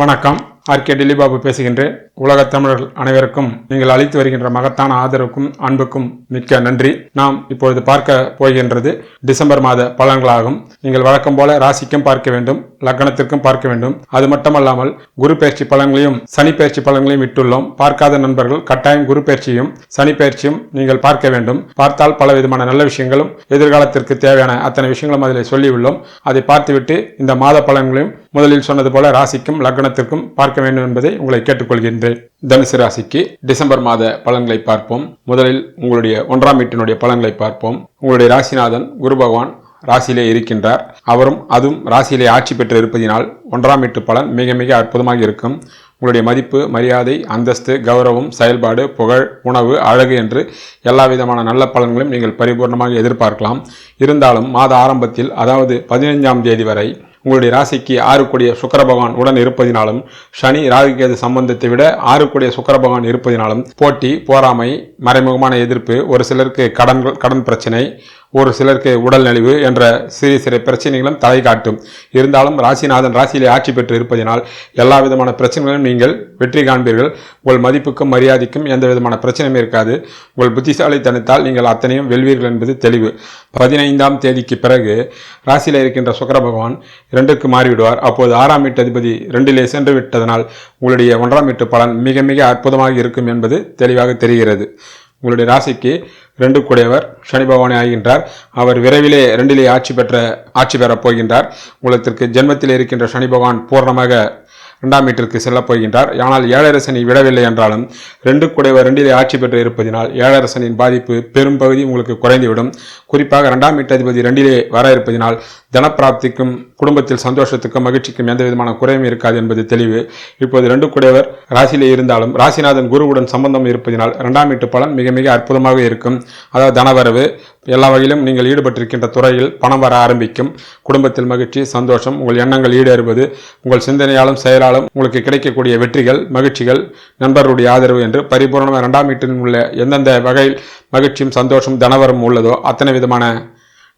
வணக்கம். R K Dillibabu பேசுகின்றேன் உலகத் தமிழர்கள் அனைவருக்கும் நீங்கள் அளித்து வருகின்ற மகத்தான ஆதரவுக்கும் அன்புக்கும் மிக்க நன்றி. நாம் இப்பொழுது பார்க்க போகின்றது டிசம்பர் மாத பலன்களாகும். நீங்கள் வழக்கம் போல ராசிக்கும் பார்க்க வேண்டும் லக்னத்திற்கும் பார்க்க வேண்டும். அது மட்டுமல்லாமல் குரு பயிற்சி பலன்களையும் சனி பயிற்சி பலன்களையும் விட்டுள்ளோம் பார்க்காத நண்பர்கள் கட்டாயம் குரு பயிற்சியும் சனி பயிற்சியும் நீங்கள் பார்க்க வேண்டும். பார்த்தால் பல விதமான நல்ல விஷயங்களும் எதிர்காலத்திற்கு தேவையான அத்தனை விஷயங்களும் அதில் சொல்லியுள்ளோம். அதை பார்த்துவிட்டு இந்த மாத பலன்களையும் முதலில் சொன்னது போல ராசிக்கும் லக்னத்திற்கும் பார்க்க வேண்டும் என்பதை உங்களை கேட்டுக்கொள்கின்றேன். தனுசு ராசிக்கு டிசம்பர் மாத பலன்களை பார்ப்போம். முதலில் உங்களுடைய ஒன்றாம் வீட்டினுடைய பலன்களை பார்ப்போம். உங்களுடைய ராசிநாதன் குரு பகவான் ராசியிலே இருக்கின்றார். அவரும் அதுவும் ராசியிலே ஆட்சி பெற்று இருப்பதினால் ஒன்றாம் வீட்டு பலன் மிக மிக அற்புதமாக இருக்கும். உங்களுடைய மதிப்பு மரியாதை அந்தஸ்து கௌரவம் செயல்பாடு புகழ் உணவு அழகு என்று எல்லா விதமான நல்ல பலன்களையும் நீங்கள் பரிபூர்ணமாக எதிர்பார்க்கலாம். இருந்தாலும் மாத ஆரம்பத்தில் அதாவது பதினைஞ்சாம் தேதி வரை உங்களுடைய ராசிக்கு ஆறு கூடிய சுக்கர பகவான் உடன் இருப்பதினாலும் சனி ராகுகேது சம்பந்தத்தை விட ஆறு கூடிய சுக்கர பகவான் இருப்பதினாலும் போட்டி போராமை மறைமுகமான எதிர்ப்பு ஒரு சிலருக்கு கடன்கள் கடன் பிரச்சனை ஒரு சிலருக்கு உடல் நலிவு என்ற சிறு சிறு பிரச்சனைகளும் தலை காட்டும். இருந்தாலும் ராசிநாதன் ராசியிலே ஆட்சி பெற்று இருப்பதினால் எல்லா விதமான பிரச்சனைகளும் நீங்கள் வெற்றி காண்பீர்கள். உங்கள் மதிப்புக்கும் மரியாதைக்கும் எந்த விதமான பிரச்சனையும் இருக்காது. உங்கள் புத்திசாலித்தனத்தால் நீங்கள் அத்தனையும் வெல்வீர்கள் என்பது தெளிவு. பதினைந்தாம் தேதிக்கு பிறகு ராசியில் இருக்கின்ற சுக்கர பகவான் இரண்டுக்கு மாறிவிடுவார். அப்போது ஆறாம் வீட்டு அதிபதி ரெண்டிலே சென்று விட்டதனால் உங்களுடைய ஒன்றாம் வீட்டு பலன் மிக மிக அற்புதமாக இருக்கும் என்பது தெளிவாக தெரிகிறது. உங்களுடைய ராசிக்கு ரெண்டு கூடையவர் சனி பகவானே ஆகின்றார். அவர் விரைவிலே ரெண்டிலே ஆட்சி பெற்ற ஆட்சி பெறப் போகின்றார். உலகத்திற்கு ஜென்மத்தில் இருக்கின்ற சனி பகவான் பூர்ணமாக இரண்டாம் வீட்டிற்கு செல்லப் போகின்றார். ஆனால் ஏழரசனை விடவில்லை என்றாலும் ரெண்டு குடைவர் ரெண்டிலே ஆட்சி பெற்று இருப்பதினால் ஏழரசனின் பாதிப்பு பெரும் பகுதி உங்களுக்கு குறைந்துவிடும். குறிப்பாக இரண்டாம் வீட்டதிபதி ரெண்டிலே வர இருப்பதினால் தனப்பிராப்திக்கும் குடும்பத்தில் சந்தோஷத்துக்கும் மகிழ்ச்சிக்கும் எந்த விதமான குறையும் இருக்காது என்பது தெளிவு. இப்போது ரெண்டு குடைவர் ராசியிலே இருந்தாலும் ராசிநாதன் குருவுடன் சம்பந்தம் இருப்பதினால் இரண்டாம் வீட்டு பலன் மிக மிக அற்புதமாக இருக்கும். அதாவது தனவரவு எல்லா வகையிலும் நீங்கள் ஈடுபட்டிருக்கின்ற துறையில் பணம் வர ஆரம்பிக்கும். குடும்பத்தில் மகிழ்ச்சி சந்தோஷம் உங்கள் எண்ணங்கள் ஈடேறுவது உங்கள் சிந்தனையாலும் செயலாலும் உங்களுக்கு கிடைக்கக்கூடிய வெற்றிகள் மகிழ்ச்சிகள் நண்பர்களுடைய ஆதரவு என்று பரிபூர்ணமாக இரண்டாம் வீட்டில் உள்ள எந்தெந்த வகையில் மகிழ்ச்சியும் சந்தோஷம் தனவரம் உள்ளதோ அத்தனை விதமான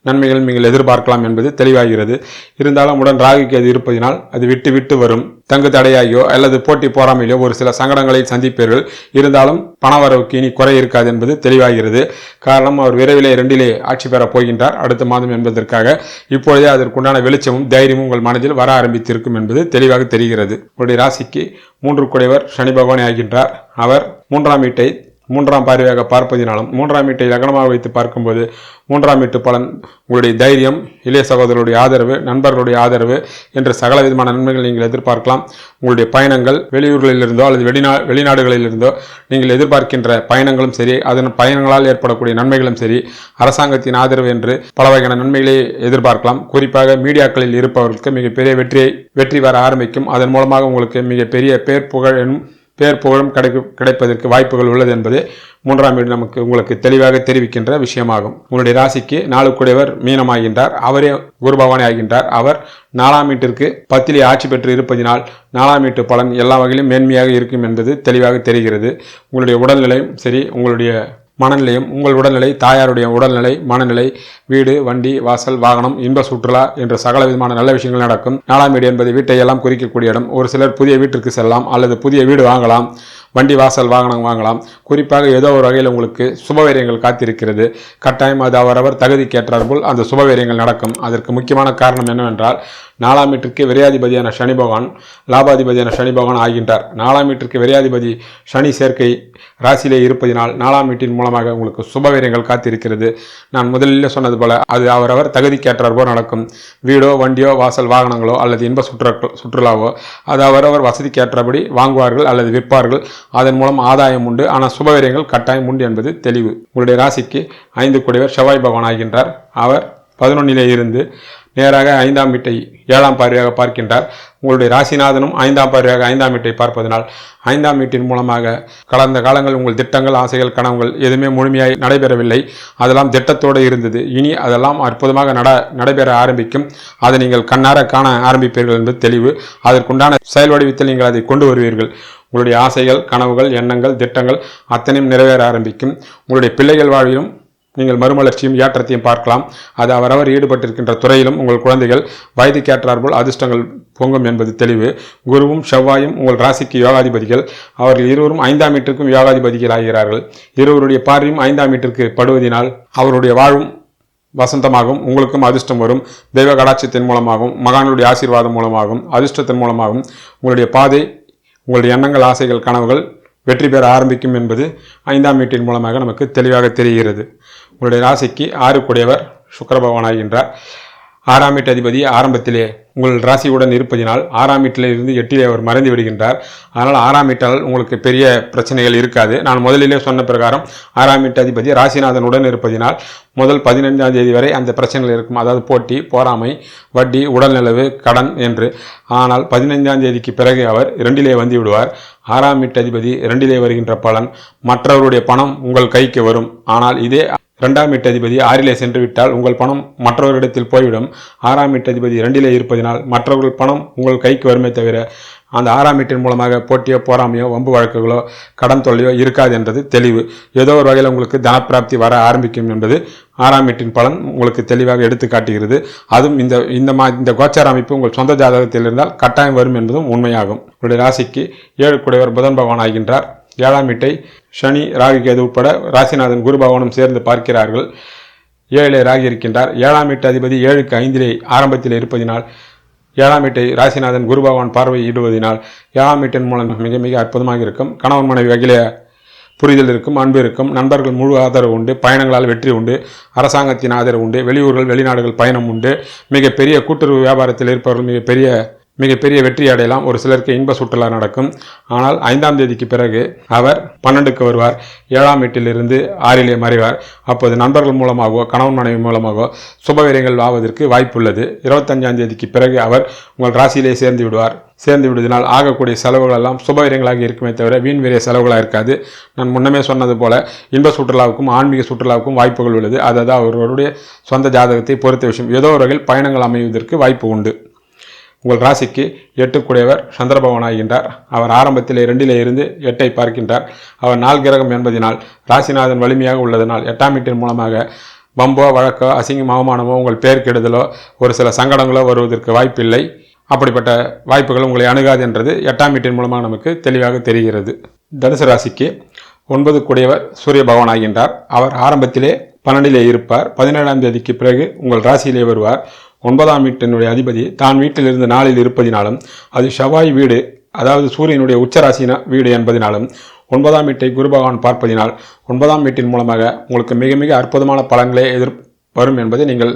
நன்மைகள் நீங்கள் எதிர்பார்க்கலாம் என்பது தெளிவாகிறது. இருந்தாலும் உடன் ராகுக்கு அது இருப்பதினால் அது விட்டு விட்டு வரும். தங்கு தடையாகியோ அல்லது போட்டி போறாமையிலோ ஒரு சில சங்கடங்களை சந்திப்பீர்கள். இருந்தாலும் பணவரவுக்கு இனி குறை இருக்காது என்பது தெளிவாகிறது. காரணம் அவர் விரைவிலே இரண்டிலே ஆட்சி பெறப் போகின்றார். அடுத்த மாதம் என்பதற்காக இப்பொழுதே அதற்குண்டான வெளிச்சமும் தைரியமும் உங்கள் மனதில் வர ஆரம்பித்திருக்கும் என்பது தெளிவாக தெரிகிறது. உங்களுடைய ராசிக்கு மூன்று குடைவர் சனி பகவானே ஆகின்றார். அவர் மூன்றாம் வீட்டை மூன்றாம் பார்வையாக பார்ப்பதினாலும் மூன்றாம் வீட்டை லக்னமாக வைத்து பார்க்கும்போது மூன்றாம் வீட்டு பலன் உங்களுடைய தைரியம் இளைய சகோதரருடைய ஆதரவு நண்பர்களுடைய ஆதரவு என்ற சகல விதமான நன்மைகள் நீங்கள் எதிர்பார்க்கலாம். உங்களுடைய பயணங்கள் வெளியூர்களிலிருந்தோ அல்லது வெளிநா வெளிநாடுகளில் இருந்தோ நீங்கள் எதிர்பார்க்கின்ற பயணங்களும் சரி அதன் பயணங்களால் ஏற்படக்கூடிய நன்மைகளும் சரி அரசாங்கத்தின் ஆதரவு என்று பல வகையான நன்மைகளை எதிர்பார்க்கலாம். குறிப்பாக மீடியாக்களில் இருப்பவர்களுக்கு மிகப்பெரிய வெற்றியை வெற்றி வர ஆரம்பிக்கும். அதன் மூலமாக உங்களுக்கு மிகப்பெரிய பேர் புகழ் எனும் பேர் புகழும் கிடைக்கும் கிடைப்பதற்கு வாய்ப்புகள் உள்ளது என்பது மூன்றாம் வீடு நமக்கு உங்களுக்கு தெளிவாக தெரிவிக்கின்ற விஷயமாகும். உங்களுடைய ராசிக்கு நாளுக்குடையவர் மீனமாகின்றார். அவரே குருபவானி ஆகின்றார். அவர் நாலாம் வீட்டிற்கு பத்திலே ஆட்சி பெற்று இருப்பதினால் நாலாம் வீட்டு பலன் எல்லா வகையிலும் மேன்மையாக இருக்கும் என்பது தெளிவாக தெரிகிறது. உங்களுடைய உடல்நிலையும் சரி உங்களுடைய மனநிலையும் உங்கள் உடல்நிலை தாயாருடைய உடல்நிலை மனநிலை வீடு வண்டி வாசல் வாகனம் இன்ப சுற்றுலா என்ற சகல விதமான நல்ல விஷயங்கள் நடக்கும். நாலாம் வீடு என்பது வீட்டை எல்லாம் குறிக்கக்கூடிய இடம். ஒரு சிலர் புதிய வீட்டிற்கு செல்லலாம் அல்லது புதிய வீடு வாங்கலாம். வண்டி வாசல் வாகனம் வாங்கலாம். குறிப்பாக ஏதோ ஒரு வகையில் உங்களுக்கு சுபவீரியங்கள் காத்திருக்கிறது. கட்டாயம் அது அவரவர் தகுதிக்கேற்றார் போல் அந்த சுபவீரியங்கள் நடக்கும். அதற்கு முக்கியமான காரணம் என்னவென்றால் நாலாம் வீட்டிற்கு விரையாதிபதியான சனி பகவான் லாபாதிபதியான சனி பகவான் ஆகின்றார். நாலாம் வீட்டிற்கு விரையாதிபதி சனி சேர்க்கை ராசியிலே இருப்பதினால் நாலாம் வீட்டின் மூலமாக உங்களுக்கு சுபவீரியங்கள் காத்திருக்கிறது. நான் முதலில் சொன்னது போல அது அவரவர் தகுதிக்கேற்றார் போல் நடக்கும். வீடோ வண்டியோ வாசல் வாகனங்களோ அல்லது இன்ப சுற்று சுற்றுலாவோ அது அவரவர் வசதிக்கேற்றபடி வாங்குவார்கள் அல்லது விற்பார்கள். அதன் மூலம் ஆதாயம் உண்டு. ஆனால் சுபவீரியங்கள் கட்டாயம் உண்டு என்பது தெளிவு. உங்களுடைய ராசிக்கு ஐந்து கூடியவர் செவ்வாய் பகவான் ஆகின்றார். அவர் பதினொன்னிலே இருந்து நேராக ஐந்தாம் வீட்டை ஏழாம் பார்வையாக பார்க்கின்றார். உங்களுடைய ராசிநாதனும் ஐந்தாம் பார்வையாக ஐந்தாம் வீட்டை பார்ப்பதனால் ஐந்தாம் வீட்டின் மூலமாக கடந்த காலங்கள் உங்கள் திட்டங்கள் ஆசைகள் கனவுகள் எதுவுமே முழுமையாக நடைபெறவில்லை. அதெல்லாம் திட்டத்தோடு இருந்தது. இனி அதெல்லாம் அற்புதமாக நட நடைபெற ஆரம்பிக்கும். அதை நீங்கள் கண்ணார காண ஆரம்பிப்பீர்கள் என்பது தெளிவு. அதற்குண்டான செயல் வடிவத்தில் நீங்கள் அதை கொண்டு வருவீர்கள். உங்களுடைய ஆசைகள் கனவுகள் எண்ணங்கள் திட்டங்கள் அத்தனையும் நிறைவேற ஆரம்பிக்கும். உங்களுடைய பிள்ளைகள் வாழ்விலும் நீங்கள் மறுமலர்ச்சியும் ஏற்றத்தையும் பார்க்கலாம். அது அவரவர் ஈடுபட்டிருக்கின்ற துறையிலும் உங்கள் குழந்தைகள் வயதுக்கேற்றார்போல் அதிர்ஷ்டங்கள் பொங்கும் என்பது தெளிவு. குருவும் செவ்வாயும் உங்கள் ராசிக்கு யோகாதிபதிகள். அவர்கள் இருவரும் ஐந்தாம் வீட்டிற்கும் யோகாதிபதிகள் ஆகிறார்கள். இருவருடைய பார்வையும் ஐந்தாம் வீட்டிற்கு படுவதினால் அவருடைய வாழ்வும் வசந்தமாகும் உங்களுக்கும் அதிர்ஷ்டம் வரும். தெய்வ கடாட்சியத்தின் மூலமாகவும் மகானுடைய ஆசீர்வாதம் மூலமாகவும் அதிர்ஷ்டத்தின் மூலமாகவும் உங்களுடைய பாதை உங்களுடைய எண்ணங்கள் ஆசைகள் கனவுகள் வெற்றி பெற ஆரம்பிக்கும் என்பது ஐந்தாம் வீட்டின் மூலமாக நமக்கு தெளிவாக தெரிகிறது. உங்களுடைய ராசிக்கு ஆறுக்குடையவர் சுக்கிர பகவான் ஆகின்றார் ஆறாம் வீட்டு அதிபதி ஆரம்பத்திலே உங்கள் ராசியுடன் இருப்பதினால் ஆறாம் வீட்டில் இருந்து எட்டிலே அவர் மறைந்து விடுகின்றார். அதனால் ஆறாம் வீட்டால் உங்களுக்கு பெரிய பிரச்சனைகள் இருக்காது. நான் முதலிலே சொன்ன பிரகாரம் ஆறாம் வீட்டு அதிபதி ராசிநாதனுடன் இருப்பதினால் முதல் பதினைந்தாம் தேதி வரை அந்த பிரச்சனைகள் இருக்கும். அதாவது போட்டி போராமை வட்டி உடல்நிலவு கடன் என்று. ஆனால் பதினைந்தாம் தேதிக்கு பிறகு அவர் இரண்டிலே வந்து விடுவார். ஆறாம் வீட்டு அதிபதி இரண்டிலே வருகின்ற பலன் மற்றவருடைய பணம் உங்கள் கைக்கு வரும். ஆனால் இதே இரண்டாம் வீட்டதிபதி ஆறிலே சென்று விட்டால் உங்கள் பணம் மற்றவரிடத்தில் போய்விடும். ஆறாம் வீட்டதிபதி இரண்டிலே இருப்பதினால் மற்றவர்கள் பணம் உங்கள் கைக்கு வருமே தவிர அந்த ஆறாம் வீட்டின் மூலமாக போட்டியோ போராமையோ வம்பு வழக்குகளோ கடன் தொல்லையோ இருக்காது என்றது தெளிவு. ஏதோ ஒரு வகையில் உங்களுக்கு தனப்பிராப்தி வர ஆரம்பிக்கும் என்பது ஆறாம் வீட்டின் பலன் உங்களுக்கு தெளிவாக எடுத்து காட்டுகிறது. அதுவும் இந்த இந்த மா இந்த கோச்சார அமைப்பு உங்கள் சொந்த ஜாதகத்தில் இருந்தால் கட்டாயம் வரும் என்பதும் உண்மையாகும். உங்களுடைய ராசிக்கு ஏழு குடையவர் புதன் பகவான் ஆகின்றார். ஏழாம் வீட்டை சனி ராகு கேது உட்பட ராசிநாதன் குருபவனும் சேர்ந்து பார்க்கிறார்கள். ஏழிலே ராகி இருக்கின்றார். ஏழாம் வீட்டு அதிபதி ஏழுக்கு ஐந்திலே ஆரம்பத்தில் இருப்பதினால் ஏழாம் வீட்டை ராசிநாதன் குருபகவான் பார்வையிடுவதினால் ஏழாம் வீட்டின் மூலம் மிக மிக அற்புதமாக இருக்கும். கணவன் மனைவி வகையில புரிதல் இருக்கும் அன்பு இருக்கும். நண்பர்கள் முழு ஆதரவு உண்டு பயணங்களால் வெற்றி உண்டு அரசாங்கத்தின் ஆதரவு உண்டு வெளியூர்கள் வெளிநாடுகள் பயணம் உண்டு. மிகப்பெரிய கூட்டுறவு வியாபாரத்தில் இருப்பவர்கள் மிகப்பெரிய மிகப்பெரிய வெற்றி அடையலாம். ஒரு சிலருக்கு இன்ப சுற்றுலா நடக்கும். ஆனால் ஐந்தாம் தேதிக்கு பிறகு அவர் பன்னெண்டுக்கு வருவார். ஏழாம் வீட்டிலிருந்து ஆறிலே மறைவார். அப்போது நண்பர்கள் மூலமாகவோ கணவன் மனைவி மூலமாகவோ சுபவீரியங்கள் ஆவதற்கு வாய்ப்புள்ளது. இருபத்தஞ்சாம் தேதிக்கு பிறகு அவர் உங்கள் ராசியிலே சேர்ந்து விடுவார். சேர்ந்து விடுவதனால் ஆகக்கூடிய செலவுகள் எல்லாம் சுபவீரங்களாக இருக்குமே தவிர வீண் வீரிய செலவுகளாக இருக்காது. நான் முன்னமே சொன்னது போல இன்ப சுற்றுலாவுக்கும் ஆன்மீக சுற்றுலாவுக்கும் வாய்ப்புகள் உள்ளது. அதாவது அவர்களுடைய சொந்த ஜாதகத்தை பொறுத்த விஷயம். ஏதோ ஒரு வகையில் பயணங்கள் அமைவதற்கு வாய்ப்பு உண்டு. உங்கள் ராசிக்கு எட்டுக்குடையவர் சந்திரபவன் ஆகின்றார் அவர் ஆரம்பத்தில் இரண்டிலே இருந்து எட்டை பார்க்கின்றார். அவர் நாள் கிரகம் என்பதினால் ராசிநாதன் வலிமையாக உள்ளதனால் எட்டாம் வீட்டின் மூலமாக பம்போ வழக்கோ அசிங்கம் அவமானமோ உங்கள் பேர் கெடுதலோ ஒரு சில சங்கடங்களோ வருவதற்கு வாய்ப்பில்லை. அப்படிப்பட்ட வாய்ப்புகள் உங்களை அணுகாது என்றது எட்டாம் வீட்டின் மூலமாக நமக்கு தெளிவாக தெரிகிறது. தனுசு ராசிக்கு ஒன்பது கூடியவர் சூரிய பகவான் ஆகின்றார் அவர் ஆரம்பத்திலே பன்னெண்டிலே இருப்பார். பதினேழாம் தேதிக்கு பிறகு உங்கள் ராசியிலே வருவார். ஒன்பதாம் வீட்டினுடைய அதிபதி தான் வீட்டில் இருந்து நாளில் இருப்பதினாலும் அது செவ்வாய் வீடு அதாவது சூரியனுடைய உச்சராசின வீடு என்பதினாலும் ஒன்பதாம் வீட்டை குரு பகவான் பார்ப்பதினால் ஒன்பதாம் வீட்டின் மூலமாக உங்களுக்கு மிக மிக அற்புதமான பலன்களே எதிர் வரும் என்பதை நீங்கள்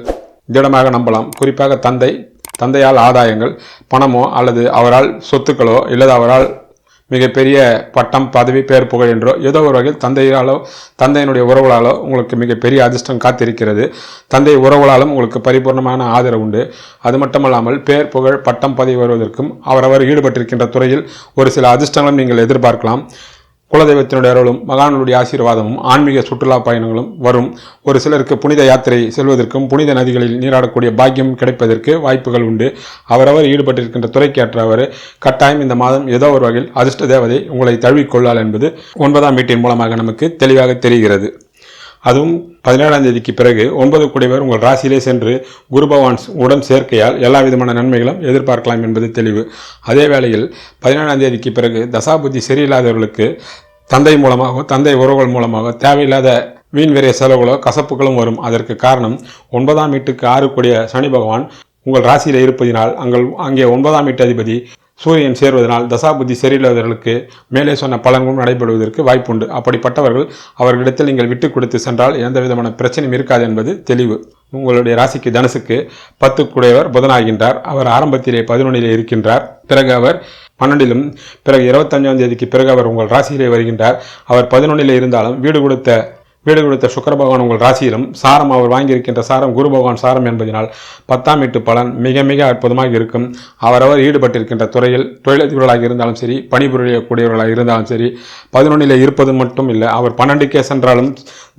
திடமாக நம்பலாம். குறிப்பாக தந்தை தந்தையால் ஆதாயங்கள் பணமோ அல்லது அவரால் சொத்துக்களோ இல்லது அவரால் மிகப்பெரிய பட்டம் பதவி பேர் புகழ் என்றோ ஏதோ ஒரு வகையில் தந்தையாலோ தந்தையினுடைய உறவுகளாலோ உங்களுக்கு மிகப்பெரிய அதிர்ஷ்டம் காத்திருக்கிறது. தந்தை உறவுகளாலும் உங்களுக்கு பரிபூர்ணமான ஆதரவு உண்டு. அது மட்டுமல்லாமல் பேர் புகழ் பட்டம் பதவி வருவதற்கும் அவரவர் ஈடுபட்டிருக்கின்ற துறையில் ஒரு சில அதிர்ஷ்டங்களும் நீங்கள் எதிர்பார்க்கலாம். குலதெய்வத்தினுடைய அருளும் மகான்களுடைய ஆசீர்வாதமும் ஆன்மீக சுற்றுலா பயணங்களும் வரும். ஒரு சிலருக்கு புனித யாத்திரை செல்வதற்கும் புனித நதிகளில் நீராடக்கூடிய பாக்கியம் கிடைப்பதற்கு வாய்ப்புகள் உண்டு. அவரவர் ஈடுபட்டிருக்கின்ற துறைக்கேற்றவர் கட்டாயம் இந்த மாதம் ஏதோ ஒரு வகையில் அதிர்ஷ்ட தேவதை உங்களை தழுவிக்கொள்ளால் என்பது ஒன்பதாம் வீட்டின் மூலமாக நமக்கு தெளிவாக தெரிகிறது. அதுவும் பதினேழாம் தேதிக்கு பிறகு ஒன்பது குடிவர் உங்கள் ராசியிலே சென்று குரு பகவான் உடன் சேர்க்கையால் எல்லா விதமான நன்மைகளும் எதிர்பார்க்கலாம் என்பது தெளிவு. அதே வேளையில் பதினேழாம் தேதிக்கு பிறகு தசாபுத்தி சரியில்லாதவர்களுக்கு தந்தை மூலமாகவோ தந்தை உறவுகள் மூலமாக தேவையில்லாத வீண் விரைய செலவுகளோ கசப்புகளும் வரும். அதற்கு காரணம் ஒன்பதாம் வீட்டுக்கு ஆறு கூடிய சனி பகவான் உங்கள் ராசியில் இருப்பதினால் அங்கள் அங்கே ஒன்பதாம் வீட்டு அதிபதி சூரியன் சேர்வதனால் தசாபுத்தி சரியில்லாதவர்களுக்கு மேலே சொன்ன பலன்களும் நடைபெறுவதற்கு வாய்ப்புண்டு. அப்படிப்பட்டவர்கள் அவர்களிடத்தில் நீங்கள் விட்டு கொடுத்து சென்றால் எந்த விதமான பிரச்சனையும் இருக்காது என்பது தெளிவு. உங்களுடைய ராசிக்கு தனுசுக்கு பத்து குடையவர் புதனாகின்றார். அவர் ஆரம்பத்திலே பதினொன்றிலே இருக்கின்றார். பிறகு அவர் பன்னெண்டிலும் பிறகு இருபத்தஞ்சாம் தேதிக்கு பிறகு அவர் உங்கள் ராசியிலே வருகின்றார். அவர் பதினொன்றிலே இருந்தாலும் வீடு கொடுத்த வீடு கொடுத்த சுக்கர பகவான் உங்கள் ராசியிலும் சாரம் அவர் வாங்கியிருக்கின்ற சாரம் குரு பகவான் சாரம் என்பதனால் பத்தாம் வீட்டு பலன் மிக மிக அற்புதமாக இருக்கும். அவரவர் ஈடுபட்டிருக்கின்ற துறையில் தொழிலதிபர்களாக இருந்தாலும் சரி பணிபுரியக்கூடியவர்களாக இருந்தாலும் சரி பதினொன்றில் இருப்பது மட்டும் இல்லை. அவர் பன்னெண்டுக்கே சென்றாலும்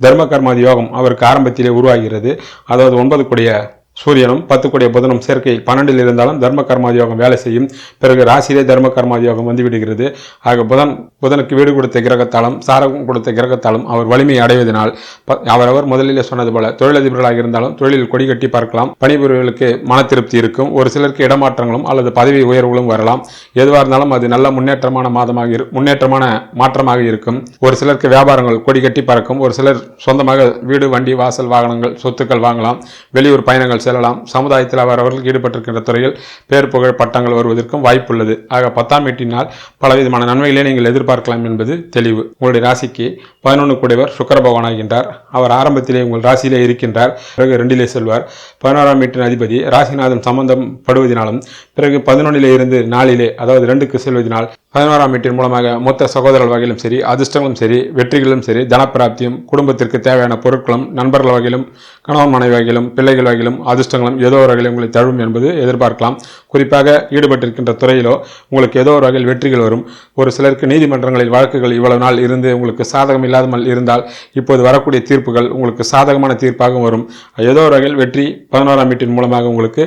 தர்ம கர்மாதி யோகம் அவருக்கு ஆரம்பத்திலே உருவாகிறது. அதாவது ஒன்பது கூடிய சூரியனும் பத்துக்குடைய புதனும் சேர்க்கை பன்னெண்டில் இருந்தாலும் தர்ம கர்மாதியோகம் வேலை செய்யும். பிறகு ராசியிலே தர்ம கர்மாதியோகம் வந்துவிடுகிறது ஆக புதன் புதனுக்கு வீடு கொடுத்த கிரகத்தாலும் சாரகம் கொடுத்த கிரகத்தாலும் அவர் வலிமையை அடைவதனால் ப- அவரவர் முதலிலே சொன்னது போல தொழிலதிபர்களாக இருந்தாலும் தொழிலில் கொடி கட்டி பார்க்கலாம். பணிபுரிவர்களுக்கு மன திருப்தி இருக்கும். ஒரு சிலருக்கு இடமாற்றங்களும் அல்லது பதவி உயர்வுகளும் வரலாம். எதுவாக இருந்தாலும் அது நல்ல முன்னேற்றமான மாதமாக இரு முன்னேற்றமான மாற்றமாக இருக்கும். ஒரு சிலருக்கு வியாபாரங்கள் கொடி கட்டி பறக்கும். ஒரு சிலர் சொந்தமாக வீடு வண்டி வாசல் வாகனங்கள் சொத்துக்கள் வாங்கலாம். வெளியூர் பயணங்கள் செல்லலாம். சமுதாயத்தில் அவரவர்கள் ஈடுபட்டிருக்கின்ற துறையில் பேர் புகழ் பட்டங்கள் வருவதற்கும் வாய்ப்புள்ளது. ஆக பத்தாம் வீட்டினால் பலவிதமான நன்மைகளை நீங்கள் எதிர்பார்க்கலாம் என்பது தெளிவு. உங்களுடைய ராசிக்கு பதினொன்று கூடியவர் சுக்கர பகவான் ஆகின்றார். அவர் ஆரம்பத்திலே உங்கள் ராசியிலே இருக்கின்றார். பிறகு ரெண்டிலே செல்வார். பதினோராம் வீட்டின் அதிபதி ராசிநாதன் சம்பந்தம் படுவதினாலும் பிறகு பதினொன்னிலே இருந்து நாளிலே அதாவது ரெண்டுக்கு செல்வதனால் பதினோராம் வீட்டின் மூலமாக மொத்த சகோதரர் வகையிலும் சரி அதிர்ஷ்டங்களும் சரி வெற்றிகளும் சரி தனப்பிராப்தியும் குடும்பத்திற்கு தேவையான பொருட்களும் நண்பர்கள் வகையிலும் கணவன் மனைவி வகையிலும் பிள்ளைகள் வகையிலும் அதிர்ஷ்டங்களும் ஏதோ ஒரு வகையில் உங்களை தழும் என்பது எதிர்பார்க்கலாம். குறிப்பாக ஈடுபட்டிருக்கின்ற துறையிலோ உங்களுக்கு ஏதோ ஒரு வகையில் வெற்றிகள் வரும். ஒரு சிலருக்கு நீதிமன்றங்களில் வழக்குகள் இவ்வளவு நாள் இருந்து உங்களுக்கு சாதகம் இல்லாமல் இருந்தால் இப்போது வரக்கூடிய தீர்ப்புகள் உங்களுக்கு சாதகமான தீர்ப்பாகவும் வரும். ஏதோ ஒரு வகையில் வெற்றி பதினோராம் வீட்டின் மூலமாக உங்களுக்கு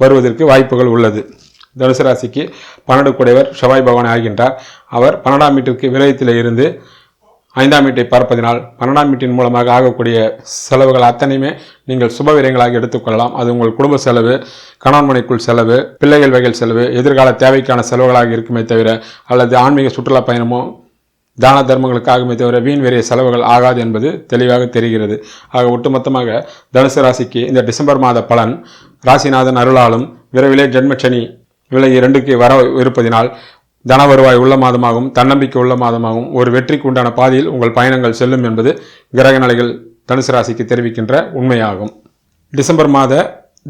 வருவதற்கு வாய்ப்புகள் உள்ளது. தனுசு ராசிக்கு பன்னெண்டு கூடையவர் செவ்வாய் பகவான் ஆகின்றார் அவர் பன்னெண்டாம் வீட்டிற்கு விரயத்தில் இருந்து ஐந்தாம் வீட்டை பார்ப்பதினால் பன்னெண்டாம் வீட்டின் மூலமாக ஆகக்கூடிய செலவுகள் அத்தனையுமே நீங்கள் சுப விரயங்களாக எடுத்துக்கொள்ளலாம். அது உங்கள் குடும்ப செலவு கணவன் மனைக்குள் செலவு பிள்ளைகள் வகையில் செலவு எதிர்கால தேவைக்கான செலவுகளாக இருக்குமே தவிர அல்லது ஆன்மீக சுற்றுலா பயணமோ தான தர்மங்களுக்காகுமே தவிர வீண் வெறிய செலவுகள் ஆகாது என்பது தெளிவாக தெரிகிறது. ஆக ஒட்டுமொத்தமாக தனுசு ராசிக்கு இந்த டிசம்பர் மாத பலன் ராசிநாதன் அருளாலும் விரைவிலே ஜென்மச்சனி விலை இரண்டுக்கு வர இருப்பதினால் தன வருவாய் உள்ள மாதமாகவும் தன்னம்பிக்கை உள்ள மாதமாகவும் ஒரு வெற்றிக்கு உண்டான பாதையில் உங்கள் பயணங்கள் செல்லும் என்பது கிரக நிலைகள் தனுசு ராசிக்கு தெரிவிக்கின்ற உண்மையாகும். டிசம்பர் மாத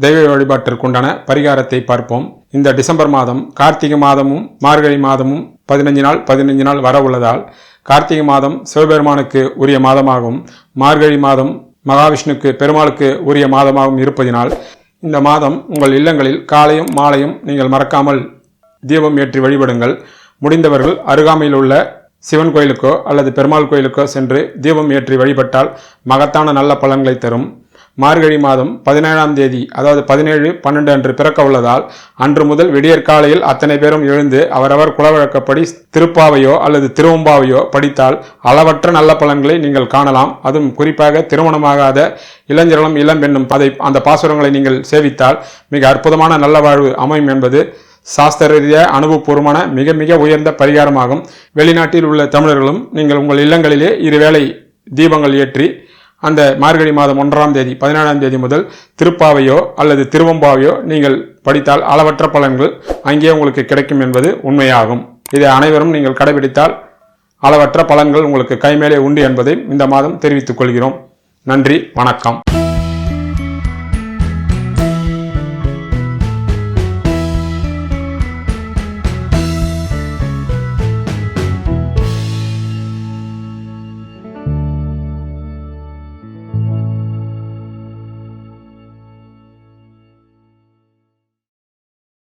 தெய்வ வழிபாட்டிற்குண்டான பரிகாரத்தை பார்ப்போம். இந்த டிசம்பர் மாதம் கார்த்திகை மாதமும் மார்கழி மாதமும் பதினஞ்சு நாள் பதினஞ்சு நாள் வர உள்ளதால் கார்த்திகை மாதம் சிவபெருமானுக்கு உரிய மாதமாகவும் மார்கழி மாதம் மகாவிஷ்ணுக்கு பெருமாளுக்கு உரிய மாதமாகவும் இருப்பதினால் இந்த மாதம் உங்கள் இல்லங்களில் காலையும் மாலையும் நீங்கள் மறக்காமல் தீபம் ஏற்றி வழிபடுங்கள். முடிந்தவர்கள் அருகாமையில் உள்ள சிவன் கோயிலுக்கோ அல்லது பெருமாள் கோயிலுக்கோ சென்று தீபம் ஏற்றி வழிபட்டால் மகத்தான நல்ல பலன்களை தரும். மார்கழி மாதம் பதினேழாம் தேதி அதாவது பதினேழு பன்னெண்டு அன்று பிறக்க உள்ளதால் அன்று முதல் விடியற்காலையில் அத்தனை பேரும் எழுந்து அவரவர் குலவழக்கப்படி திருப்பாவையோ அல்லது திருவம்பாவையோ படித்தால் அளவற்ற நல்ல பலன்களை நீங்கள் காணலாம். அதுவும் குறிப்பாக திருமணமாகாத இளைஞர்களும் இளம் என்னும் பதை அந்த பாசுரங்களை நீங்கள் சேவித்தால் மிக அற்புதமான நல்ல வாழ்வு அமையும் என்பது சாஸ்திர ரீதியாக அனுபவபூர்வமான மிக மிக உயர்ந்த பரிகாரமாகும். வெளிநாட்டில் உள்ள தமிழர்களும் நீங்கள் உங்கள் இல்லங்களிலே இருவேளை தீபங்கள் ஏற்றி அந்த மார்கழி மாதம் ஒன்றாம் தேதி பதினேழாம் தேதி முதல் திருப்பாவையோ அல்லது திருவம்பாவையோ நீங்கள் படித்தால் அளவற்ற பலன்கள் அங்கே உங்களுக்கு கிடைக்கும் என்பது உண்மையாகும். இதை அனைவரும் நீங்கள் கடைபிடித்தால் அளவற்ற பலன்கள் உங்களுக்கு கைமேலே உண்டு என்பதை இந்த மாதம் தெரிவித்துக் கொள்கிறோம். நன்றி வணக்கம்.